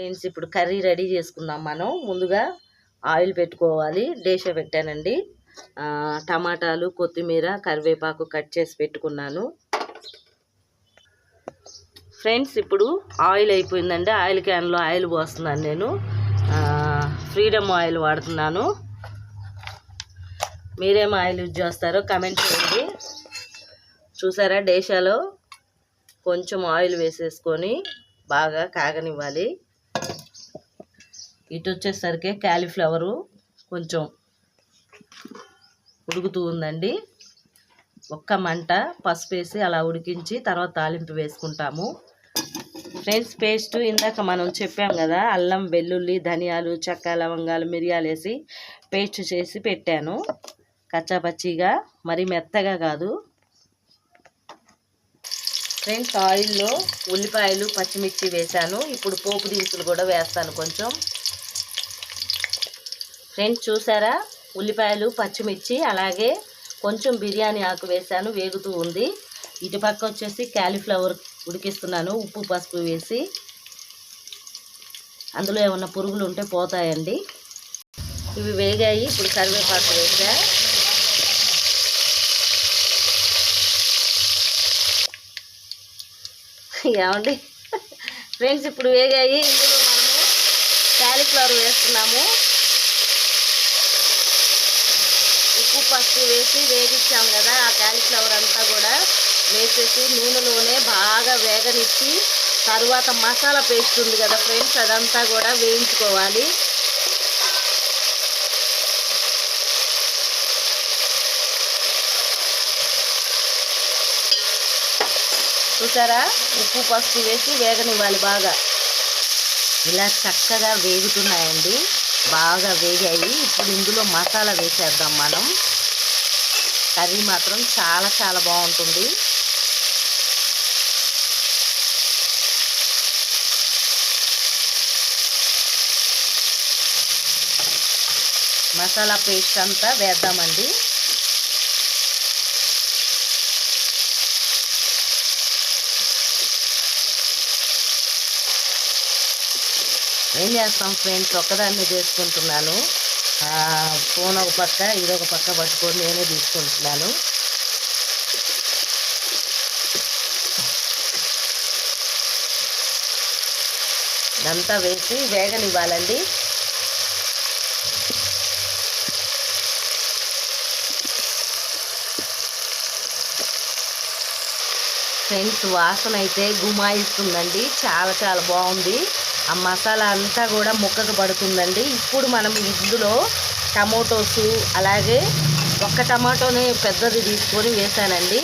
Friends ఇప్పుడు curry ready చేసుకుందాం మనం. ముందుగా ఆయిల్ పెట్టుకోవాలి. డేష పెట్టానండి. టమాటాలు కొత్తిమీర కరివేపాకు కట్ చేసి పెట్టుకున్నాను. ఫ్రెండ్స్ ఇప్పుడు ఆయిల్ అయిపోయిందండి. ఆయిల్ క్యాన్లో ఆయిల్ పోస్తున్నాను నేను. ఫ్రీడమ్ ఆయిల్ వాడుతున్నాను. మీరేం ఆయిల్ యూజ్ చేస్తారో కమెంట్ చేయండి. చూసారా డేషాలో కొంచెం ఆయిల్ వేసేసుకొని బాగా కాగనివ్వాలి. ఇటు వచ్చేసరికి క్యాలీఫ్లవరు కొంచెం ఉడుకుతూ ఉందండి. ఒక్క మంట పసుపు వేసి అలా ఉడికించి తర్వాత తాలింపు వేసుకుంటాము. ఫ్రెండ్స్ పేస్ట్ ఇందాక మనం చెప్పాం కదా అల్లం వెల్లుల్లి ధనియాలు చెక్క లవంగాలు మిరియాలు వేసి పేస్ట్ చేసి పెట్టాను. కచ్చాపచ్చిగా మరి మెత్తగా కాదు. ఫ్రెండ్స్ ఆయిల్లో ఉల్లిపాయలు పచ్చిమిర్చి వేశాను. ఇప్పుడు పోపు దినుసులు కూడా వేస్తాను కొంచెం. ఫ్రెండ్స్ చూసారా? ఉల్లిపాయలు పచ్చిమిర్చి అలాగే కొంచెం బిర్యానీ ఆకు వేసాను వేగుతూ ఉంది. ఇటు పక్క వచ్చేసి క్యాలీఫ్లవర్ ఉడికిస్తున్నాను ఉప్పు పసుపు వేసి. అందులో ఏమన్నా పురుగులు ఉంటే పోతాయండి. ఇవి వేగాయి ఇప్పుడు కరివేపాకు వేసా. ఏమండి? ఫ్రెండ్స్ ఇప్పుడు వేగాయి ఇందులో మనము క్యాలీఫ్లవర్ వేస్తున్నాము. ఉప్పు పసుపు వేసి వేగించాం కదా ఆ క్యాలీఫ్లవర్ అంతా కూడా వేసేసి నూనెలోనే బాగా వేగనిచ్చి తర్వాత మసాలా పేస్ట్ ఉంది కదా ఫ్రెండ్స్ అదంతా కూడా వేయించుకోవాలి. చూసారా? ఉప్పు పసుపు వేసి వేగనివ్వాలి బాగా. ఇలా చక్కగా వేగుతున్నాయండి. బాగా వేగాయి. ఇప్పుడు ఇందులో మసాలా వేసేద్దాం మనం. కర్రీ మాత్రం చాలా చాలా బాగుంటుంది. మసాలా పేస్ట్ అంతా వేద్దామండి. ఏం చేస్తాం ఫ్రెండ్స్ ఒక్కదాన్ని చేసుకుంటున్నాను. ఫోన్ ఒక పక్క ఇది ఒక పక్క పట్టుకొని నేనే తీసుకుంటున్నాను. ఇదంతా వేసి వేగనివ్వాలండి. ఫ్రెండ్స్ వాసన అయితే గుమాయిస్తుందండి. చాలా చాలా బాగుంది. ఆ మసాలా అంతా కూడా ముక్కకు పడుతుందండి. ఇప్పుడు మనం ఇందులో టమోటోస్ అలాగే ఒక్క టమాటోని పెద్దది తీసుకొని వేసానండి.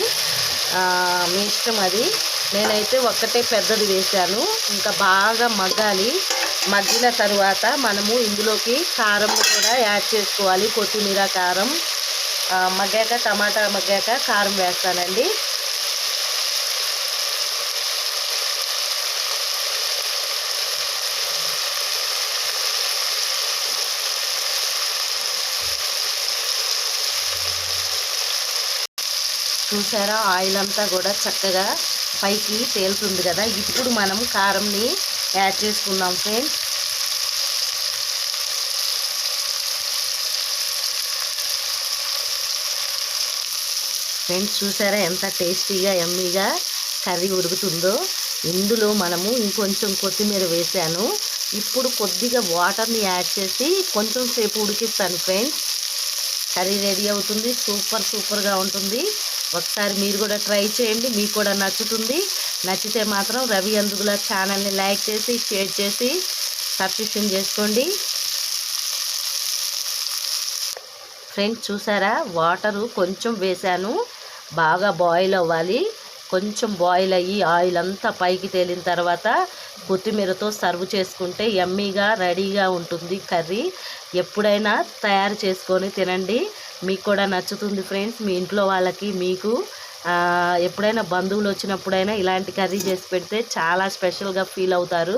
మీ ఇష్టం అది. నేనైతే ఒక్కటే పెద్దది వేశాను ఇంకా బాగా మగ్గాలి. మగ్గిన తరువాత మనము ఇందులోకి కారం కూడా యాడ్ చేసుకోవాలి. కొత్తిమీర కారం. మగ్గాక టమాటా మగ్గాక కారం వేస్తానండి. చూసారా? ఆయిల్ అంతా కూడా చక్కగా పైకి తేలుతుంది కదా? ఇప్పుడు మనం కారంని యాడ్ చేసుకుందాం ఫ్రెండ్స్. ఫ్రెండ్స్ చూసారా ఎంత టేస్టీగా ఎమ్మీగా కర్రీ ఉడుకుతుందో? ఇందులో మనము ఇంకొంచెం కొత్తిమీర వేసాను. ఇప్పుడు కొద్దిగా వాటర్ని యాడ్ చేసి కొంచెం సేపు ఉడికిస్తాను ఫ్రెండ్స్. కర్రీ రెడీ అవుతుంది. సూపర్ సూపర్గా ఉంటుంది. ఒకసారి మీరు కూడా ట్రై చేయండి. మీకు కూడా నచ్చుతుంది. నచ్చితే మాత్రం రవి అందుగుల ఛానల్ని లైక్ చేసి షేర్ చేసి సబ్స్క్రిప్షన్ చేసుకోండి. ఫ్రెండ్స్ చూసారా? వాటరు కొంచెం వేశాను. బాగా బాయిల్ అవ్వాలి. కొంచెం బాయిల్ అయ్యి ఆయిల్ అంతా పైకి తేలిన తర్వాత కొత్తిమీరతో సర్వ్ చేసుకుంటే ఎమ్మీగా రెడీగా ఉంటుంది కర్రీ. ఎప్పుడైనా తయారు చేసుకొని తినండి. మీకు కూడా నచ్చుతుంది ఫ్రెండ్స్. మీ ఇంట్లో వాళ్ళకి మీకు ఎప్పుడైనా బంధువులు వచ్చినప్పుడైనా ఇలాంటి కర్రీ చేసి పెడితే చాలా స్పెషల్గా ఫీల్ అవుతారు.